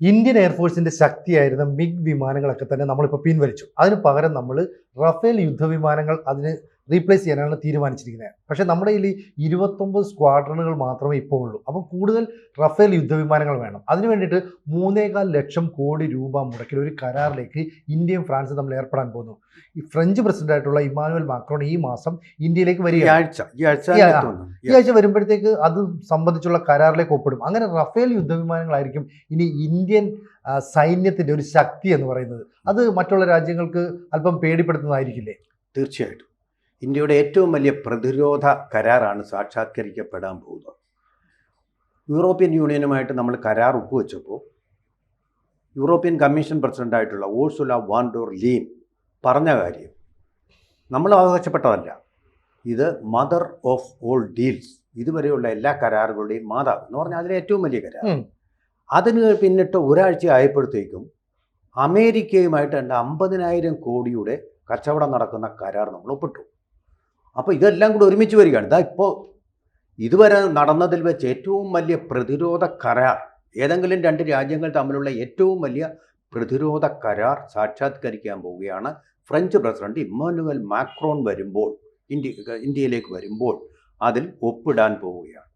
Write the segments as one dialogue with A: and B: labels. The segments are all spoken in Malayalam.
A: ഇന്ത്യൻ എയർഫോഴ്സിന്റെ ശക്തിയായിരുന്ന മിഗ് വിമാനങ്ങളൊക്കെ തന്നെ നമ്മളിപ്പോൾ പിൻവലിച്ചു. അതിന് പകരം നമ്മൾ റഫേൽ യുദ്ധവിമാനങ്ങൾ അതിന് റീപ്ലേസ് ചെയ്യാനാണ് തീരുമാനിച്ചിരിക്കുന്നത്. പക്ഷേ നമ്മുടെ കയ്യിൽ ഇരുപത്തൊമ്പത് സ്ക്വാഡ്രണുകൾ മാത്രമേ ഇപ്പോൾ ഉള്ളൂ. അപ്പം കൂടുതൽ റഫേൽ യുദ്ധവിമാനങ്ങൾ വേണം. അതിനു വേണ്ടിയിട്ട് മൂന്നേകാൽ ലക്ഷം കോടി രൂപ മുടക്കിൽ ഒരു കരാറിലേക്ക് ഇന്ത്യയും ഫ്രാൻസും തമ്മിൽ ഏർപ്പെടാൻ പോകുന്നു. ഈ ഫ്രഞ്ച് പ്രസിഡന്റായിട്ടുള്ള ഇമാനുവൽ മാക്രോൺ ഈ മാസം ഇന്ത്യയിലേക്ക്
B: വരിക ഈ ആഴ്ച
A: ഈ ഈ വരുമ്പോഴത്തേക്ക് അത് സംബന്ധിച്ചുള്ള കരാറിലേക്ക് ഒപ്പിടും. അങ്ങനെ റഫേൽ യുദ്ധവിമാനങ്ങളായിരിക്കും ഇനി ഇന്ത്യൻ സൈന്യത്തിന്റെ ഒരു ശക്തി എന്ന് പറയുന്നത്. അത് മറ്റുള്ള രാജ്യങ്ങൾക്ക് അല്പം പേടിപ്പെടുത്തുന്നതായിരിക്കില്ലേ?
B: തീർച്ചയായിട്ടും. ഇന്ത്യയുടെ ഏറ്റവും വലിയ പ്രതിരോധ കരാറാണ് സാക്ഷാത്കരിക്കപ്പെടാൻ പോകുന്നത്. യൂറോപ്യൻ യൂണിയനുമായിട്ട് നമ്മൾ കരാർ ഒപ്പുവെച്ചപ്പോൾ യൂറോപ്യൻ കമ്മീഷൻ പ്രസിഡന്റായിട്ടുള്ള ഓഴ്സുല വാൻഡോർ ലീൻ പറഞ്ഞ കാര്യം നമ്മൾ അവകാശപ്പെട്ടതല്ല. ഇത് മദർ ഓഫ് ഓൾ ഡീൽസ് ഇതുവരെയുള്ള എല്ലാ കരാറുകളുടെയും മാതാവ് എന്ന് പറഞ്ഞാൽ അതിലെ ഏറ്റവും വലിയ കരാർ. അതിന് പിന്നിട്ട് ഒരാഴ്ച ആയപ്പോഴത്തേക്കും അമേരിക്കയുമായിട്ട് എന്റെ അമ്പതിനായിരം കോടിയുടെ കച്ചവടം നടക്കുന്ന കരാർ നമ്മൾ ഒപ്പിട്ടു. അപ്പോൾ ഇതെല്ലാം കൂടി ഒരുമിച്ച് വരികയാണ്. ഇതാ ഇപ്പോൾ ഇതുവരെ നടന്നതിൽ വെച്ച് ഏറ്റവും വലിയ പ്രതിരോധ കരാർ ഏതെങ്കിലും രണ്ട് രാജ്യങ്ങൾ തമ്മിലുള്ള ഏറ്റവും വലിയ പ്രതിരോധ കരാർ സാക്ഷാത്കരിക്കാൻ പോവുകയാണ് ഫ്രഞ്ച് പ്രസിഡന്റ് ഇമ്മാനുവൽ മാക്രോൺ വരുമ്പോൾ ഇന്ത്യ ഇന്ത്യയിലേക്ക് വരുമ്പോൾ അതിൽ ഒപ്പിടാൻ പോവുകയാണ്.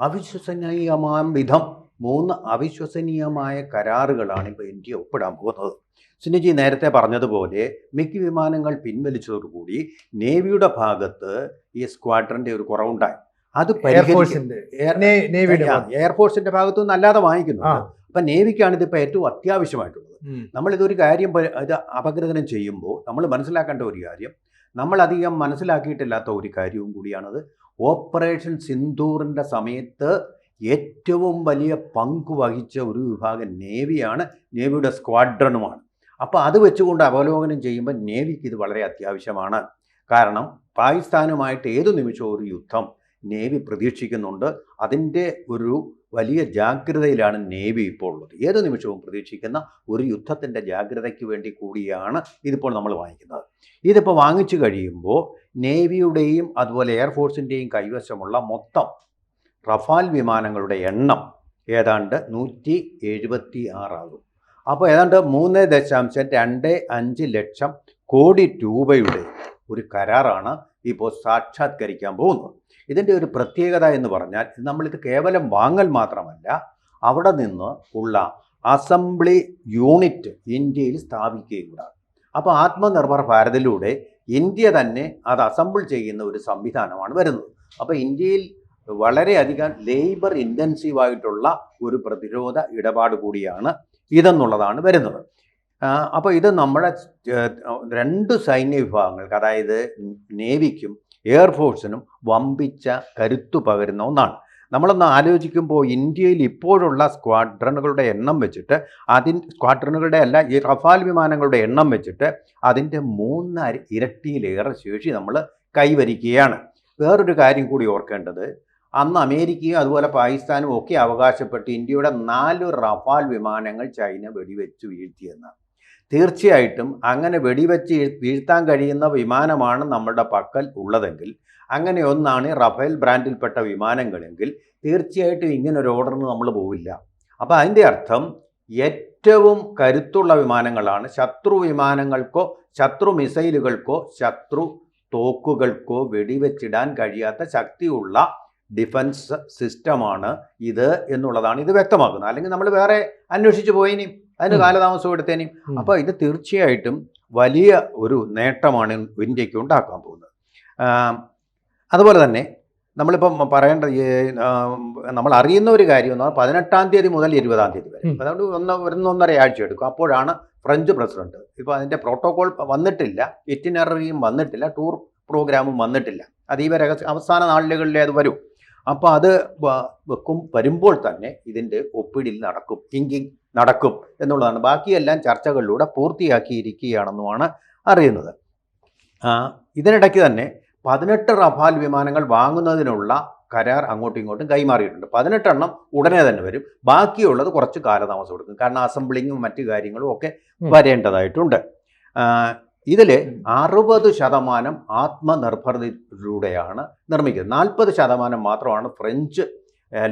B: അവിശ്വസനീയമാം വിധം മൂന്ന് അവിശ്വസനീയമായ കരാറുകളാണ് ഇപ്പോൾ ഇന്ത്യ ഒപ്പിടാൻ പോകുന്നത്. സുനിജി നേരത്തെ പറഞ്ഞതുപോലെ മിക്ക വിമാനങ്ങൾ പിൻവലിച്ചതോടുകൂടി നേവിയുടെ ഭാഗത്ത് ഈ സ്ക്വാഡ്രന്റെ ഒരു കുറവുണ്ടായി. അത്
A: എയർഫോഴ്സിന്റെ
B: ഭാഗത്തു. നിന്ന് അല്ലാതെ വാങ്ങിക്കുന്നു. അപ്പൊ നേവിക്കാണ് ഇതിപ്പോ ഏറ്റവും അത്യാവശ്യമായിട്ടുള്ളത്. ഇതൊരു കാര്യം ഇത് അപഗ്രഥനം ചെയ്യുമ്പോൾ നമ്മൾ മനസ്സിലാക്കേണ്ട ഒരു കാര്യം നമ്മളധികം മനസ്സിലാക്കിയിട്ടില്ലാത്ത ഒരു കാര്യവും കൂടിയാണത്. ഓപ്പറേഷൻ സിന്ദൂറിന്റെ സമയത്ത് ഏറ്റവും വലിയ പങ്ക് വഹിച്ച ഒരു വിഭാഗം നേവിയാണ് നേവിയുടെ സ്ക്വാഡ്രണുമാണ് അപ്പോൾ അത് വെച്ചുകൊണ്ട് അവലോകനം ചെയ്യുമ്പോൾ നേവിക്ക് ഇത് വളരെ അത്യാവശ്യമാണ്. കാരണം പാകിസ്ഥാനുമായിട്ട് ഏതു നിമിഷവും ഒരു യുദ്ധം നേവി പ്രതീക്ഷിക്കുന്നുണ്ട്. അതിന്റെ ഒരു വലിയ ജാഗ്രതയിലാണ് നേവി ഇപ്പോൾ ഉള്ളത്. ഏത് നിമിഷവും പ്രതീക്ഷിക്കുന്ന ഒരു യുദ്ധത്തിന്റെ ജാഗ്രതയ്ക്ക് വേണ്ടി കൂടിയാണ് ഇതിപ്പോൾ നമ്മൾ വാങ്ങിക്കുന്നത്. ഇതിപ്പോൾ വാങ്ങിച്ചു കഴിയുമ്പോൾ നേവിയുടെയും അതുപോലെ എയർഫോഴ്സിന്റെയും കൈവശമുള്ള മൊത്തം റഫാൽ വിമാനങ്ങളുടെ എണ്ണം ഏതാണ്ട് നൂറ്റി എഴുപത്തി ആറാകും അപ്പോൾ ഏതാണ്ട് മൂന്ന് ദശാംശം രണ്ട് അഞ്ച് ലക്ഷം കോടി രൂപയുടെ ഒരു കരാറാണ് ഇപ്പോൾ സാക്ഷാത്കരിക്കാൻ പോകുന്നത്. ഇതിന്റെ ഒരു പ്രത്യേകത എന്ന് പറഞ്ഞാൽ നമ്മളിത് കേവലം വാങ്ങൽ മാത്രമല്ല അവിടെ നിന്ന് ഉള്ള അസംബ്ലി യൂണിറ്റ് ഇന്ത്യയിൽ സ്ഥാപിക്കുകയും കൂടെ അപ്പോൾ ആത്മനിർഭർ ഭാരതിലൂടെ ഇന്ത്യ തന്നെ അത് അസംബിൾ ചെയ്യുന്ന ഒരു സംവിധാനമാണ് വരുന്നത്. അപ്പോൾ ഇന്ത്യയിൽ വളരെയധികം ലേബർ ഇന്റൻസീവ് ആയിട്ടുള്ള ഒരു പ്രതിരോധ ഇടപാട് കൂടിയാണ് ഇതെന്നുള്ളതാണ് വരുന്നത്. അപ്പോൾ ഇത് നമ്മുടെ രണ്ട് സൈന്യ വിഭാഗങ്ങൾക്ക് അതായത് നേവിക്കും എയർഫോഴ്സിനും വമ്പിച്ച കരുത്തു പകരുന്ന ഒന്നാണ്. നമ്മളൊന്ന് ആലോചിക്കുമ്പോൾ ഇന്ത്യയിൽ ഇപ്പോഴുള്ള സ്ക്വാഡ്രണുകളുടെ എണ്ണം വെച്ചിട്ട് അതിൻ സ്ക്വാഡ്രണുകളുടെ അല്ല ഈ റഫാൽ വിമാനങ്ങളുടെ എണ്ണം വെച്ചിട്ട് അതിന്റെ മൂന്ന് ഇരട്ടിയിലേറെ ശേഷി നമ്മൾ കൈവരിക്കുകയാണ്. വേറൊരു കാര്യം കൂടി ഓർക്കേണ്ടത് അന്ന് അമേരിക്കയും അതുപോലെ പാകിസ്ഥാനും ഒക്കെ അവകാശപ്പെട്ട് ഇന്ത്യയുടെ നാല് റഫാൽ വിമാനങ്ങൾ ചൈന വെടിവെച്ച് വീഴ്ത്തിയെന്ന്. തീർച്ചയായിട്ടും അങ്ങനെ വെടിവെച്ച് വീഴ്- വീഴ്ത്താൻ കഴിയുന്ന വിമാനമാണ് നമ്മുടെ പക്കൽ ഉള്ളതെങ്കിൽ അങ്ങനെ ഒന്നാണ് റഫേൽ ബ്രാൻഡിൽപ്പെട്ട വിമാനങ്ങളെങ്കിൽ തീർച്ചയായിട്ടും ഇങ്ങനെ ഒരു ഓർഡറിന് നമ്മൾ പോവില്ല. അപ്പോൾ അതിന്റെ അർത്ഥം ഏറ്റവും കരുത്തുള്ള വിമാനങ്ങളാണ് ശത്രു വിമാനങ്ങൾക്കോ ശത്രു മിസൈലുകൾക്കോ ശത്രു തോക്കുകൾക്കോ വെടിവെച്ചിടാൻ കഴിയാത്ത ശക്തിയുള്ള ഡിഫൻസ് സിസ്റ്റമാണ് ഇത് എന്നുള്ളതാണ് ഇത് വ്യക്തമാക്കുന്നത്. അല്ലെങ്കിൽ നമ്മൾ വേറെ അന്വേഷിച്ചു പോയിനിയും അതിന് കാലതാമസം എടുത്തേനെയും. അപ്പോൾ ഇത് തീർച്ചയായിട്ടും വലിയ ഒരു നേട്ടമാണ് ഇന്ത്യയ്ക്ക് ഉണ്ടാക്കാൻ പോകുന്നത്. അതുപോലെ തന്നെ നമ്മളിപ്പം പറയേണ്ട ഈ, നമ്മൾ അറിയുന്ന ഒരു കാര്യം എന്ന് പറഞ്ഞാൽ പതിനെട്ടാം തീയതി മുതൽ ഇരുപതാം തീയതി വരെ. അതുകൊണ്ട് ഒന്ന് ഒന്നൊന്നര ആഴ്ച എടുക്കും. അപ്പോഴാണ് ഫ്രഞ്ച് പ്രസിഡന്റ്. ഇപ്പോൾ അതിന്റെ പ്രോട്ടോകോൾ വന്നിട്ടില്ല. ഇറ്റിനറിയും വന്നിട്ടില്ല. ടൂർ പ്രോഗ്രാമും വന്നിട്ടില്ല. അതീവ രഹസ്യ അവസാന നാളുകളിലേ അത് വരും. അപ്പോൾ അത് വെക്കും. വരുമ്പോൾ തന്നെ ഇതിന്റെ ഒപ്പിടിൽ നടക്കും. തിങ്കിങ് നടക്കും എന്നുള്ളതാണ്. ബാക്കിയെല്ലാം ചർച്ചകളിലൂടെ പൂർത്തിയാക്കിയിരിക്കുകയാണെന്നുമാണ് അറിയുന്നത്. ഇതിനിടയ്ക്ക് തന്നെ പതിനെട്ട് റഫാൽ വിമാനങ്ങൾ വാങ്ങുന്നതിനുള്ള കരാർ അങ്ങോട്ടും ഇങ്ങോട്ടും കൈമാറിയിട്ടുണ്ട്. പതിനെട്ടെണ്ണം ഉടനെ തന്നെ വരും. ബാക്കിയുള്ളത് കുറച്ച് കാലതാമസം എടുക്കും. കാരണം അസംബ്ലിങ്ങും മറ്റു കാര്യങ്ങളും ഒക്കെ വരേണ്ടതായിട്ടുണ്ട്. ഇതിൽ അറുപത് ശതമാനം ആത്മനിർഭരതയിലൂടെയാണ് നിർമ്മിക്കുന്നത്. നാൽപ്പത് ശതമാനം മാത്രമാണ് ഫ്രഞ്ച്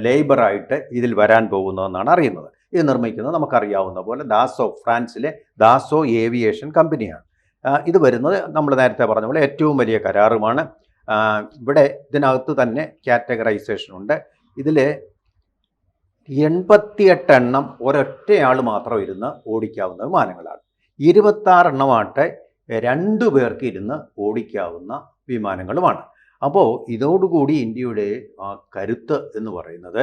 B: ലേബറായിട്ട് ഇതിൽ വരാൻ പോകുന്നതെന്നാണ് അറിയുന്നത്. ഇത് നിർമ്മിക്കുന്നത് നമുക്കറിയാവുന്ന പോലെ ദാസോ ഫ്രാൻസിലെ ദാസോ ഏവിയേഷൻ കമ്പനിയാണ്. ഇത് വരുന്നത് നമ്മൾ നേരത്തെ പറഞ്ഞ പോലെ ഏറ്റവും വലിയ കരാറുമാണ്. ഇവിടെ ഇതിനകത്ത് തന്നെ കാറ്റഗറൈസേഷൻ ഉണ്ട്. ഇതിൽ എൺപത്തിയെട്ട് എണ്ണം ഒരൊറ്റയാൾ മാത്രം ഇരുന്ന് ഓടിക്കാവുന്ന വിമാനങ്ങളാണ്. ഇരുപത്താറ് എണ്ണമാട്ടെ രണ്ടു പേർക്ക് ഇരുന്ന് ഓടിക്കാവുന്ന വിമാനങ്ങളുമാണ്. അപ്പോൾ ഇതോടുകൂടി ഇന്ത്യയുടെ ആ കരുത്ത് എന്ന് പറയുന്നത്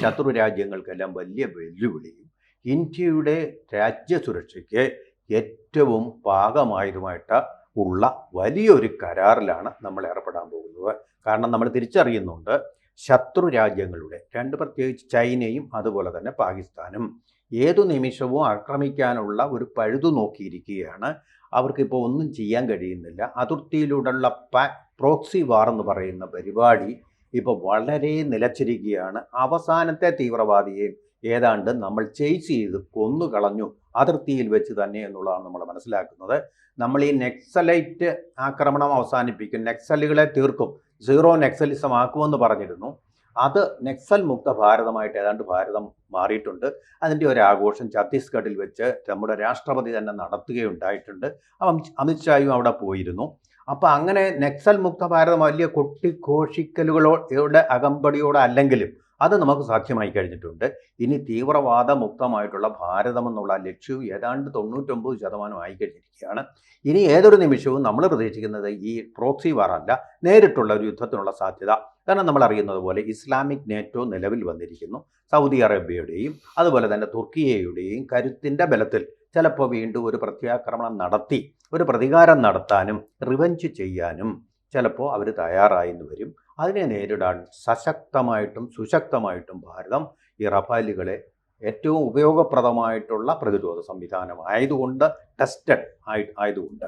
B: ശത്രു രാജ്യങ്ങൾക്കെല്ലാം വലിയ വെല്ലുവിളിയും ഇന്ത്യയുടെ രാജ്യ സുരക്ഷയ്ക്ക് ഏറ്റവും പാകമായതുമായിട്ട് ഉള്ള വലിയൊരു കരാറിലാണ് നമ്മൾ ഏർപ്പെടാൻ പോകുന്നത്. കാരണം നമ്മൾ തിരിച്ചറിയുന്നുണ്ട് ശത്രു രാജ്യങ്ങളുടെ രണ്ട് പ്രത്യേകിച്ച് ചൈനയും അതുപോലെ തന്നെ പാകിസ്ഥാനും ഏതു നിമിഷവും ആക്രമിക്കാനുള്ള ഒരു പഴുതു നോക്കിയിരിക്കുകയാണ് അവർക്കിപ്പോൾ ഒന്നും ചെയ്യാൻ കഴിയുന്നില്ല. അതിർത്തിയിലൂടെയുള്ള പാ പ്രോക്സി വാർ എന്ന് പറയുന്ന പരിപാടി ഇപ്പോൾ വളരെ നിലച്ചിരിക്കുകയാണ്. അവസാനത്തെ തീവ്രവാദിയെ ഏതാണ്ട് നമ്മൾ ചേസ് ചെയ്ത് കൊന്നു കളഞ്ഞു അതിർത്തിയിൽ വെച്ച് തന്നെ എന്നുള്ളതാണ് നമ്മൾ മനസ്സിലാക്കുന്നത്. നമ്മൾ ഈ നെക്സലൈറ്റ് ആക്രമണം അവസാനിപ്പിക്കും. നെക്സലുകളെ തീർക്കും. സീറോ നെക്സലിസം ആക്കുമെന്ന് പറഞ്ഞിരുന്നു. അത് നെക്സൽ മുക്ത ഭാരതമായിട്ട് ഏതാണ്ട് ഭാരതം മാറിയിട്ടുണ്ട്. അതിന്റെ ഒരു ആഘോഷം ഛത്തീസ്ഗഡിൽ വെച്ച് നമ്മുടെ രാഷ്ട്രപതി തന്നെ നടത്തുകയുണ്ടായിട്ടുണ്ട്. അപ്പം അമിത്ഷായും അവിടെ പോയിരുന്നു. അപ്പോൾ അങ്ങനെ നെക്സൽ മുക്ത ഭാരതം വലിയ കൊട്ടിഘോഷിക്കലുകളോടെ അകമ്പടിയോടെ അല്ലെങ്കിലും അത് നമുക്ക് സാധ്യമായി കഴിഞ്ഞിട്ടുണ്ട്. ഇനി തീവ്രവാദ മുക്തമായിട്ടുള്ള ഭാരതം എന്നുള്ള ലക്ഷ്യവും ഏതാണ്ട് തൊണ്ണൂറ്റൊമ്പത് ശതമാനം ആയി കഴിഞ്ഞിരിക്കുകയാണ്. ഇനി ഏതൊരു നിമിഷവും നമ്മൾ പ്രതീക്ഷിക്കുന്നത് ഈ പ്രോക്സി വാറല്ല. നേരിട്ടുള്ള ഒരു യുദ്ധത്തിനുള്ള സാധ്യത കാരണം നമ്മൾ അറിയുന്നത് പോലെ ഇസ്ലാമിക് നേറ്റോ നിലവിൽ വന്നിരിക്കുന്നു. സൗദി അറേബ്യയുടെയും അതുപോലെ തന്നെ തുർക്കിയയുടെയും കരുത്തിന്റെ ബലത്തിൽ ചിലപ്പോൾ വീണ്ടും ഒരു പ്രത്യാക്രമണം നടത്തി ഒരു പ്രതികാരം നടത്താനും റിവഞ്ച് ചെയ്യാനും ചിലപ്പോൾ അവർ തയ്യാറായെന്ന് വരും. അതിനെ നേരിടാൻ സശക്തമായിട്ടും സുശക്തമായിട്ടും ഭാരതം ഈ റഫാലുകളെ ഏറ്റവും ഉപയോഗപ്രദമായിട്ടുള്ള പ്രതിരോധ സംവിധാനം ആയതുകൊണ്ട് ടെസ്റ്റഡ് ആയി ആയതുകൊണ്ട്.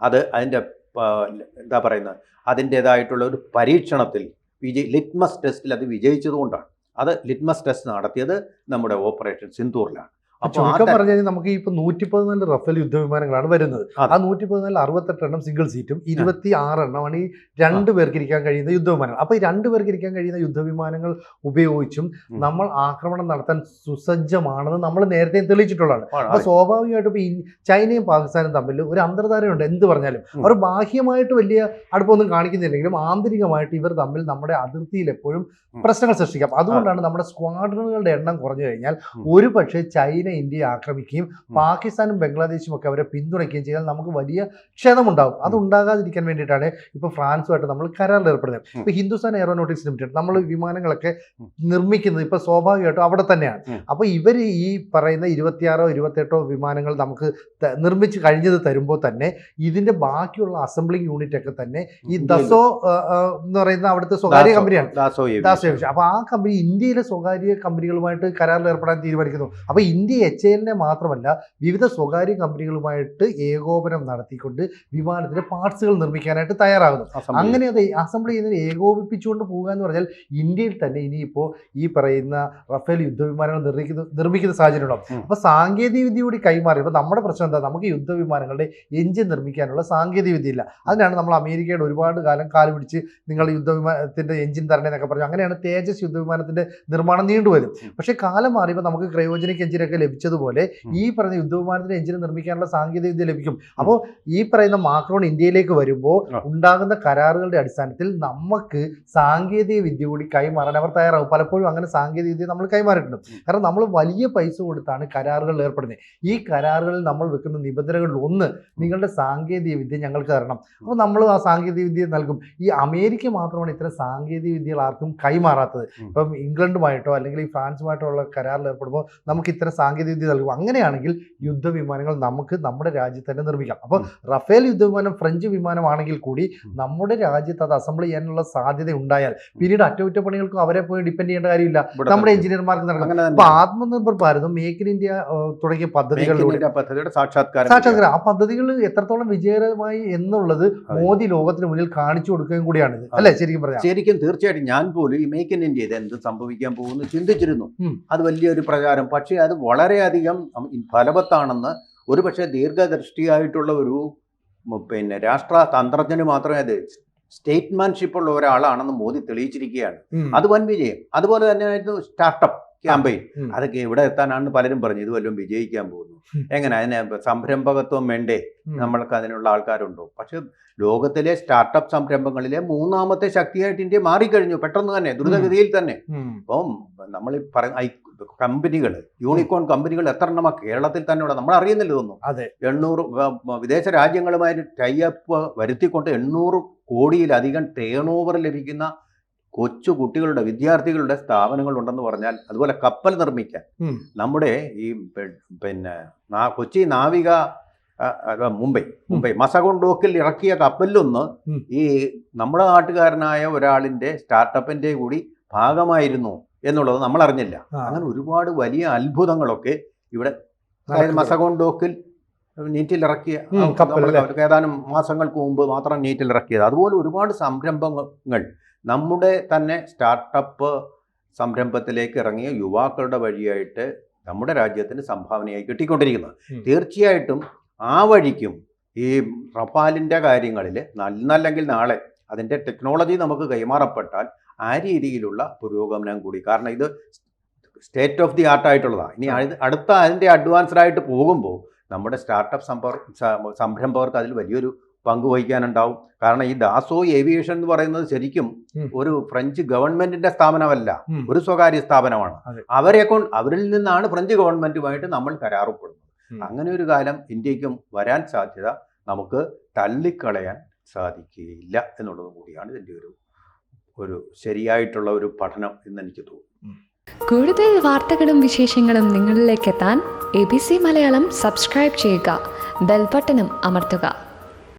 B: അത് അതിന്റെ എന്താ പറയുന്നത്? അതിന്റേതായിട്ടുള്ള ഒരു പരീക്ഷണത്തിൽ വിജയ് ലിറ്റ്മസ് ടെസ്റ്റിൽ അത് വിജയിച്ചതുകൊണ്ടാണ്. അത് ലിറ്റ്മസ് ടെസ്റ്റ് നടത്തിയത് നമ്മുടെ ഓപ്പറേഷൻ ആ
A: ചുരുക്കം പറഞ്ഞു കഴിഞ്ഞാൽ നമുക്ക് ഇപ്പൊ നൂറ്റി പതിനാല് റഫേൽ യുദ്ധവിമാനങ്ങളാണ് വരുന്നത്. ആ നൂറ്റി പതിനാല് അറുപത്തെട്ട് എണ്ണം സിംഗിൾ സീറ്റും ഇരുപത്തി ആറ് എണ്ണമാണ് ഈ രണ്ട് പേർക്ക് ഇരിക്കാൻ കഴിയുന്ന യുദ്ധവിമാനങ്ങൾ. അപ്പൊ ഈ രണ്ട് പേർക്ക് ഇരിക്കാൻ കഴിയുന്ന യുദ്ധവിമാനങ്ങൾ ഉപയോഗിച്ചും നമ്മൾ ആക്രമണം നടത്താൻ സുസജ്ജമാണെന്ന് നമ്മൾ നേരത്തെ തെളിയിച്ചിട്ടുള്ളതാണ്. അപ്പൊ സ്വാഭാവികമായിട്ടും ഇപ്പൊ ഈ ചൈനയും പാകിസ്ഥാനും തമ്മിൽ ഒരു അന്തർധാരയുണ്ട്. എന്ത് പറഞ്ഞാലും. അവർ ബാഹ്യമായിട്ട് വലിയ അടുപ്പമൊന്നും കാണിക്കുന്നില്ലെങ്കിലും ആന്തരികമായിട്ട് ഇവർ തമ്മിൽ നമ്മുടെ അതിർത്തിയിൽ എപ്പോഴും പ്രശ്നങ്ങൾ സൃഷ്ടിക്കാം. അതുകൊണ്ടാണ് നമ്മുടെ സ്ക്വാഡ്രണുകളുടെ എണ്ണം കുറഞ്ഞു കഴിഞ്ഞാൽ. ഒരു പക്ഷേ ചൈന ഇന്ത്യയെ ആക്രമിക്കുകയും പാകിസ്ഥാനും ബംഗ്ലാദേശും ഒക്കെ അവരെ പിന്തുണയ്ക്കുകയും ചെയ്താൽ നമുക്ക് വലിയ ക്ഷതമുണ്ടാകും അത് ഉണ്ടാകാതിരിക്കാൻ വേണ്ടിയിട്ടാണ് ഇപ്പൊ ഫ്രാൻസുമായിട്ട് നമ്മൾ കരാറിൽ ഏർപ്പെടുന്നത്.
B: ഇപ്പോൾ
A: ഇപ്പൊ ഹിന്ദുസ്ഥാൻ എയറോനോട്ടിക്സ് ലിമിറ്റഡ് നമ്മൾ വിമാനങ്ങളൊക്കെ. നിർമ്മിക്കുന്നത് ഇപ്പൊ സ്വാഭാവികമായിട്ടും അവിടെ തന്നെയാണ്.
B: അപ്പോൾ
A: അപ്പൊ ഇവർ ഈ പറയുന്ന ഇരുപത്തിയാറോ ഇരുപത്തെട്ടോ വിമാനങ്ങൾ നമുക്ക് നിർമ്മിച്ച് കഴിഞ്ഞത് തരുമ്പോൾ തന്നെ ഇതിന്റെ ബാക്കിയുള്ള അസംബ്ലിംഗ് യൂണിറ്റ് ഒക്കെ തന്നെ ഈ ദസോ എന്ന് പറയുന്ന അവിടുത്തെ സ്വകാര്യ കമ്പനിയാണ്.
B: ദാസോ
A: അപ്പോൾ അപ്പൊ ആ കമ്പനി ഇന്ത്യയിലെ സ്വകാര്യ കമ്പനികളുമായിട്ട് കരാറിൽ ഏർപ്പെടാൻ തീരുമാനിക്കുന്നു. അപ്പോൾ ഇന്ത്യ എച്ച് എല്ലിനെ മാത്രമല്ല വിവിധ സ്വകാര്യ കമ്പനികളുമായിട്ട് ഏകോപനം നടത്തിക്കൊണ്ട് വിമാനത്തിന്റെ പാർട്സുകൾ നിർമ്മിക്കാനായിട്ട് തയ്യാറാകുന്നു.
B: അസംബ്ലി.
A: അങ്ങനെ അത് അസംബിൾ ചെയ്യുന്നതിന് ഏകോപിപ്പിച്ചുകൊണ്ട് പോകുക എന്ന് പറഞ്ഞാൽ ഇന്ത്യയിൽ തന്നെ ഇനിയിപ്പോൾ ഈ പറയുന്ന റഫേൽ യുദ്ധവിമാനങ്ങൾ നിർമ്മിക്കുന്ന നിർമ്മിക്കുന്ന സാഹചര്യം ഉണ്ടാവും
B: അപ്പോൾ
A: അപ്പൊ സാങ്കേതിക വിദ്യ കൂടി കൈമാറി. ഇപ്പൊ നമ്മുടെ പ്രശ്നം എന്താ? നമുക്ക് യുദ്ധവിമാനങ്ങളുടെ എഞ്ചിൻ നിർമ്മിക്കാനുള്ള സാങ്കേതിക വിദ്യ ഇല്ല അതിനാണ് നമ്മൾ അമേരിക്കയുടെ ഒരുപാട് കാലം കാൽ പിടിച്ച് നിങ്ങൾ യുദ്ധവിമാനത്തിന്റെ എഞ്ചിൻ തരണേ എന്നൊക്കെ പറഞ്ഞു. അങ്ങനെയാണ് തേജസ് യുദ്ധവിമാനത്തിന്റെ നിർമ്മാണം നീണ്ടുവരും. പക്ഷേ കാലം മാറിയപ്പോൾ നമുക്ക് ക്രയോജനിക് എഞ്ചിനൊക്കെ ലഭിച്ചതുപോലെ ഈ പറഞ്ഞ യുദ്ധവിമാനത്തിന് എഞ്ചിൻ നിർമ്മിക്കാനുള്ള സാങ്കേതിക വിദ്യ ലഭിക്കും അപ്പോൾ ഈ പറയുന്ന മാക്രോൺ ഇന്ത്യയിലേക്ക് വരുമ്പോൾ ഉണ്ടാകുന്ന കരാറുകളുടെ അടിസ്ഥാനത്തിൽ നമുക്ക് സാങ്കേതിക വിദ്യ കൂടി കൈമാറാൻ അവർ തയ്യാറാവും. പലപ്പോഴും അങ്ങനെ സാങ്കേതിക വിദ്യ നമ്മൾ കൈമാറിയിട്ടുണ്ട്. കാരണം നമ്മൾ വലിയ പൈസ കൊടുത്താണ് കരാറുകളിൽ ഏർപ്പെടുന്നത്. ഈ കരാറുകളിൽ നമ്മൾ വെക്കുന്ന നിബന്ധനകളിൽ ഒന്ന് നിങ്ങളുടെ സാങ്കേതിക വിദ്യ ഞങ്ങൾക്ക് തരണം. അപ്പോൾ നമ്മൾ ആ സാങ്കേതിക വിദ്യ നൽകും. ഈ അമേരിക്ക മാത്രമാണ് ഇത്തരം സാങ്കേതിക വിദ്യകൾ ആർക്കും കൈമാറാത്തത്. ഇപ്പം ഇംഗ്ലണ്ടുമായിട്ടോ അല്ലെങ്കിൽ ഈ ഫ്രാൻസുമായിട്ടോ ഉള്ള കരാറിൽ ഏർപ്പെടുമ്പോൾ നമുക്ക് ഇത്തരം സാങ്കേതിക വിദ്യ നൽകും. അങ്ങനെയാണെങ്കിൽ യുദ്ധവിമാനങ്ങൾ നമുക്ക് നമ്മുടെ രാജ്യത്ത് തന്നെ നിർമ്മിക്കാം. അപ്പോൾ. റഫേൽ യുദ്ധവിമാനം ഫ്രഞ്ച് വിമാനമാണെങ്കിൽ കൂടി നമ്മുടെ രാജ്യത്ത് അത് അസംബിൾ ചെയ്യാനുള്ള സാധ്യത ഉണ്ടായാൽ പിന്നീട് അറ്റകുറ്റപ്പണികൾക്കും അവരെ പോയി ഡിപ്പെൻഡ് ചെയ്യേണ്ട കാര്യമില്ല. നമ്മുടെ എഞ്ചിനീയർമാർക്ക്
B: നടക്കണം.
A: അപ്പൊ Atmanirbhar Bharatham make in India തുടങ്ങിയ പദ്ധതികളിലൂടെ
B: സാക്ഷാത്കാരം
A: സാക്ഷാത്കാരം. ആ പദ്ധതികൾ എത്രത്തോളം വിജയകരമായി എന്നുള്ളത് മോദി ലോകത്തിന് മുന്നിൽ കാണിച്ചു കൊടുക്കുകയും കൂടിയാണ് അല്ലെ? ശരിക്കും പറയാം
B: ശരിക്കും തീർച്ചയായിട്ടും ഞാൻ പോലും ഈ മേക്ക് ഇൻ ഇന്ത്യ ഇത് എന്ത് സംഭവിക്കാൻ പോകുന്നു ചിന്തിച്ചിരുന്നു. അത് വലിയൊരു പ്രചാരം പക്ഷേ അത് വളരെയധികം ഫലവത്താണെന്ന് ഒരു പക്ഷേ ദീർഘദൃഷ്ടിയായിട്ടുള്ള ഒരു പിന്നെ രാഷ്ട്ര തന്ത്രജ്ഞന് മാത്രമേ അത് സ്റ്റേറ്റ്മാൻഷിപ്പ് ഉള്ള ഒരാളാണെന്ന് മോദി തെളിയിച്ചിരിക്കുകയാണ്. അത് വൻ വിജയം. അതുപോലെ തന്നെയായിരുന്നു സ്റ്റാർട്ടപ്പ്. ക്യാമ്പയിൻ. അതൊക്കെ ഇവിടെ എത്താനാണ് പലരും പറഞ്ഞു. ഇത് വല്ലതും വിജയിക്കാൻ പോകുന്നു. എങ്ങനെ? അതിന് സംരംഭകത്വം വേണ്ടേ. നമ്മൾക്ക് അതിനുള്ള ആൾക്കാരുണ്ടോ? പക്ഷെ ലോകത്തിലെ സ്റ്റാർട്ടപ്പ് സംരംഭങ്ങളിലെ മൂന്നാമത്തെ ശക്തിയായിട്ട് ഇന്ത്യ മാറിക്കഴിഞ്ഞു. പെട്ടെന്ന് തന്നെ ദ്രുതഗതിയിൽ തന്നെ. അപ്പം നമ്മൾ കമ്പനികൾ യൂണിക്കോൺ കമ്പനികൾ എത്ര എണ്ണമാണ് കേരളത്തിൽ തന്നെ ഉള്ളത്? നമ്മൾ അറിയുന്നില്ല ഇതൊന്നും.
A: അതെ.
B: എണ്ണൂറ് വിദേശ രാജ്യങ്ങളുമായി ടൈഅപ്പ് വരുത്തിക്കൊണ്ട് എണ്ണൂറ് കോടിയിലധികം ടേൺ ഓവർ ലഭിക്കുന്ന കൊച്ചു കുട്ടികളുടെ വിദ്യാർത്ഥികളുടെ സ്ഥാപനങ്ങൾ ഉണ്ടെന്ന് പറഞ്ഞാൽ അതുപോലെ കപ്പൽ നിർമ്മിക്കാൻ. നമ്മുടെ ഈ പിന്നെ കൊച്ചി നാവിക മുംബൈ മുംബൈ മസഗോൺ ഡോക്കിൽ ഇറക്കിയ കപ്പലിലൊന്ന്. ഈ നമ്മുടെ നാട്ടുകാരനായ ഒരാളിന്റെ സ്റ്റാർട്ടപ്പിന്റെ കൂടി ഭാഗമായിരുന്നു എന്നുള്ളത് നമ്മൾ അറിഞ്ഞില്ല അങ്ങനെ ഒരുപാട് വലിയ അത്ഭുതങ്ങളൊക്കെ ഇവിടെ അതായത്. മസഗോൺ ഡോക്കിൽ
A: നീറ്റിൽ
B: ഇറക്കിയ ഏതാനും മാസങ്ങൾക്ക് മുമ്പ് മാത്രം നീറ്റിൽ ഇറക്കിയത് അതുപോലെ ഒരുപാട് സംരംഭങ്ങൾ നമ്മുടെ തന്നെ സ്റ്റാർട്ടപ്പ് സംരംഭത്തിലേക്ക് ഇറങ്ങിയ യുവാക്കളുടെ വഴിയായിട്ട് നമ്മുടെ രാജ്യത്തിന് സംഭാവനയായി കിട്ടിക്കൊണ്ടിരിക്കുന്നത്. തീർച്ചയായിട്ടും ആ വഴിക്കും ഈ റഫാലിന്റെ കാര്യങ്ങളിൽ നന്നല്ലെങ്കിൽ നാളെ അതിന്റെ ടെക്നോളജി നമുക്ക് കൈമാറപ്പെട്ടാൽ ആ രീതിയിലുള്ള പുരോഗമനം കൂടി. കാരണം ഇത് സ്റ്റേറ്റ് ഓഫ് ദി ആർട്ട് ആയിട്ടുള്ളതാണ് ഇനി അടുത്ത അതിന്റെ അഡ്വാൻസ്ഡ് ആയിട്ട് പോകുമ്പോൾ നമ്മുടെ സ്റ്റാർട്ടപ്പ് സംഭവ സംരംഭകർക്ക് അതിൽ വലിയൊരു പങ്ക് വഹിക്കാനുണ്ടാവും കാരണം ഈ ദാസോ ഏവിയേഷൻ എന്ന് പറയുന്നത് ശരിക്കും ഒരു ഫ്രഞ്ച് ഗവൺമെന്റിന്റെ സ്ഥാപനമല്ല ഒരു സ്വകാര്യ സ്ഥാപനമാണ്. അവരെ കൊണ്ട് അവരിൽ നിന്നാണ് ഫ്രഞ്ച് ഗവൺമെന്റുമായിട്ട് നമ്മൾ കരാറുപ്പെടുന്നത്. അങ്ങനെ ഒരു കാലം ഇന്ത്യക്കും വരാൻ സാധ്യത നമുക്ക് തള്ളിക്കളയാൻ സാധിക്കുകയില്ല എന്നുള്ളത് കൂടിയാണ് ഇതിന്റെ ഒരു ഒരു ശരിയായിട്ടുള്ള ഒരു പഠനം എന്ന് എനിക്ക് തോന്നുന്നു.
C: കൂടുതൽ വാർത്തകളും വിശേഷങ്ങളും നിങ്ങളിലേക്ക് എത്താൻ A B C Malayalam subscribe ചെയ്യുക ബെൽബട്ടനും അമർത്തുക.